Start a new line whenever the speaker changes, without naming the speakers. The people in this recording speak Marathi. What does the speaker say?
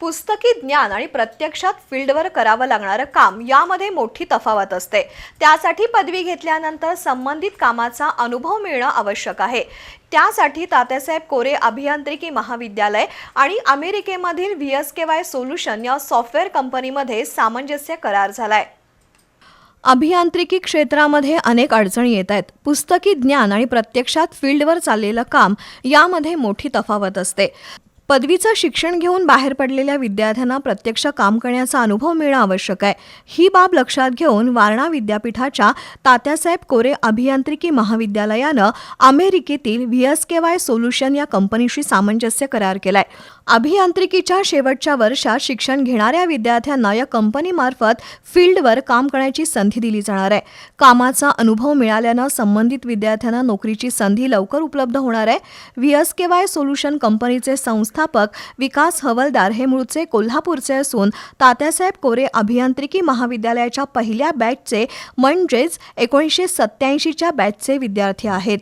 पुस्तकी ज्ञान आणि प्रत्यक्षात फील्डवर करावं लागणारं काम यामध्ये मोठी तफावत असते. त्यासाठी पदवी घेतल्यानंतर संबंधित कामाचा अनुभव मिळणं आवश्यक आहे. त्यासाठी तात्यासाहेब कोरे अभियांत्रिकी महाविद्यालय आणि अमेरिकेमधील V S K Y solution या सॉफ्टवेअर कंपनीमध्ये सामंजस्य करार झालाय. अभियांत्रिकी क्षेत्रामध्ये अनेक अडचणी येत आहेत. पुस्तकी ज्ञान आणि प्रत्यक्षात फील्डवर चाललेलं काम यामध्ये मोठी तफावत असते. पदवीचं शिक्षण घेऊन बाहेर पडलेल्या विद्यार्थ्यांना प्रत्यक्ष काम करण्याचा अनुभव मिळणं आवश्यक आहे. ही बाब लक्षात घेऊन वारणा विद्यापीठाच्या तात्यासाहेब कोरे अभियांत्रिकी महाविद्यालयानं अमेरिकेतील V S K Y solution या कंपनीशी सामंजस्य करार केलाय. अभियांत्रिकीच्या शेवटच्या वर्षात शिक्षण घेणाऱ्या विद्यार्थ्यांना या कंपनीमार्फत फील्डवर काम करण्याची संधी दिली जाणार आहे. कामाचा अनुभव मिळाल्यानं संबंधित विद्यार्थ्यांना नोकरीची संधी लवकर उपलब्ध होणार आहे. V S K Y solution कंपनीचे संस्थापक विकास हवलदार हे मूळचे कोल्हापूरचे असून तात्यासाहेब कोरे अभियांत्रिकी महाविद्यालयाच्या पहिल्या बॅचचे म्हणजेच एकोणीसशे सत्याऐंशीच्या बॅचचे विद्यार्थी आहेत.